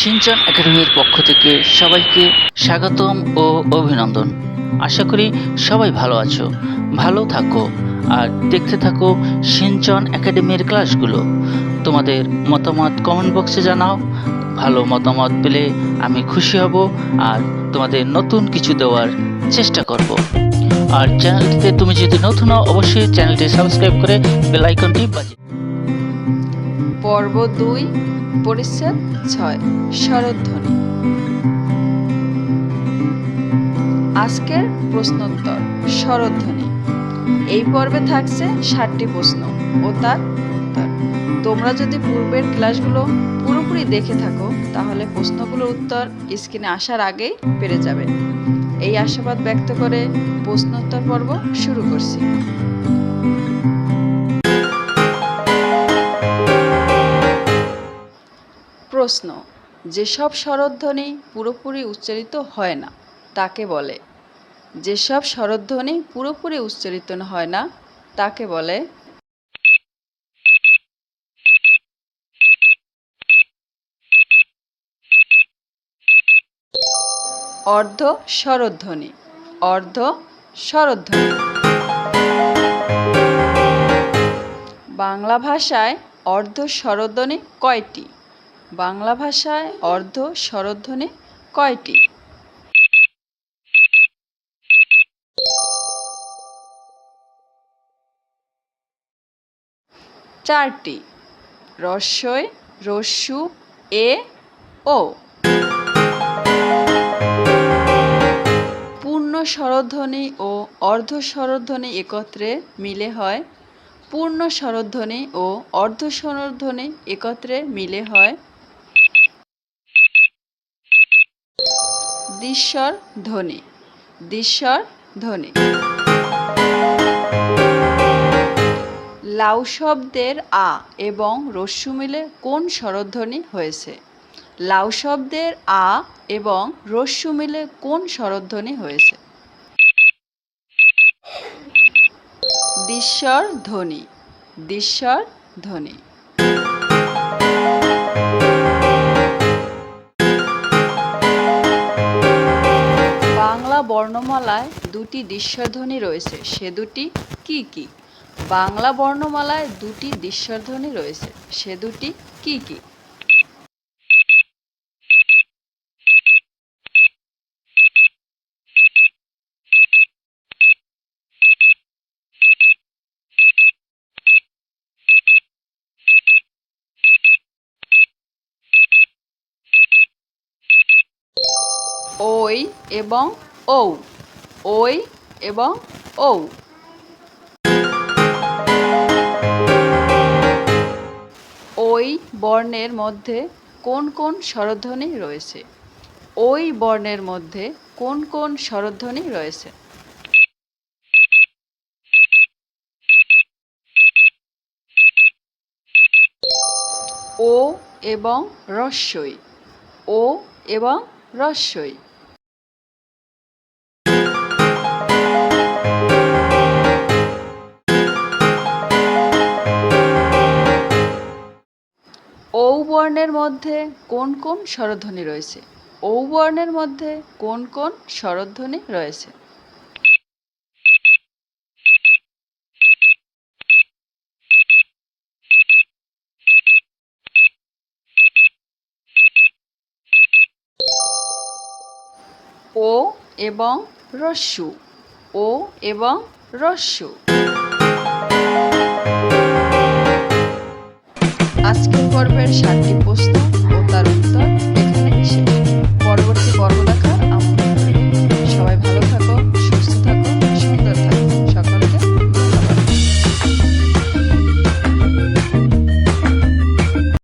Shinchan একাডেমির পক্ষ থেকে সবাইকে স্বাগতম ও অভিনন্দন। আশা করি সবাই ভালো আছো, ভালো থাকো, আর দেখতে থাকো সিনচন একাডেমির ক্লাসগুলো। তোমাদের মতামত কমেন্ট বক্সে জানাও, ভালো মতামত পেলে আমি খুশি হব, আর তোমাদের নতুন কিছু দেওয়ার চেষ্টা করব। আর চ্যানেলটিতে তুমি যদি নতুন হও, অবশ্যই চ্যানেলটি সাবস্ক্রাইব করে বেল আইকনটি বাজিয়ে পর্ব দুই, পরিচ্ছেদ ছয় শরধ্বনি আজকের প্রশ্নোত্তর শরধ্বনি এই পর্বে থাকছে ষাটটি প্রশ্ন ও তার উত্তর। তোমরা যদি পূর্বের ক্লাসগুলো পুরোপুরি দেখে থাকো, তাহলে প্রশ্নগুলোর উত্তর স্ক্রিনে আসার আগেই পেরে যাবে। এই আশাবাদ ব্যক্ত করে প্রশ্নোত্তর পর্ব শুরু করছি। প্রশ্ন, যেসব স্বরধ্বনি পুরোপুরি উচ্চারিত হয় না, তাকে বলে। যেসব স্বরধ্বনি পুরোপুরি উচ্চারিত হয় না, তাকে বলে। অর্ধ স্বরধ্বনি অর্ধ স্বরধ্বনি। বাংলা ভাষায় অর্ধ স্বরধ্বনি কয়টি? বাংলা ভাষায় অর্ধ স্বরধ্বনি কয়টি? চারটি। রস্যই, রস্যু, এ, ও। পূর্ণ স্বরধ্বনি ও অর্ধ স্বরধ্বনি একত্রে মিলে হয়। পূর্ণ স্বরধ্বনি ও অর্ধ স্বরধ্বনি একত্রে মিলে হয়। দিশ্বর ধ্বনি দিশ্বর ধ্বনি লাউ শব্দের আ এবং রস্যু মিলে কোন স্বরধ্বনি হয়েছে? লাউ শব্দের আ এবং রস্যু মিলে কোন স্বরধ্বনি হয়েছে? দিশ্বর ধ্বনি দিশ্বর ধ্বনি বাংলা বর্ণমালায় দুটি দৃশ্যধ্বনি রয়েছে। সে দুটি কি কি? বাংলা বর্ণমালায় দুটি দৃশ্যধ্বনি রয়েছে। সে দুটি কি কি? ওই এবং ঔ ওই এবং ঔ। ওই বর্ণের মধ্যে কোন কোন স্বরধ্বনি রয়েছে? ওই বর্ণের মধ্যে কোন কোন স্বরধ্বনি রয়েছে? ও এবং রস্যই। ও এবং রস্যই। বর্ণের মধ্যে কোন কোন স্বরধ্বনি রয়েছে? ঔ বর্ণের মধ্যে কোন কোন স্বরধ্বনি রয়েছে? ও এবং রস্যু। ও এবং রস্যু। আজকের পর্বের সাতটি প্রশ্ন ও তার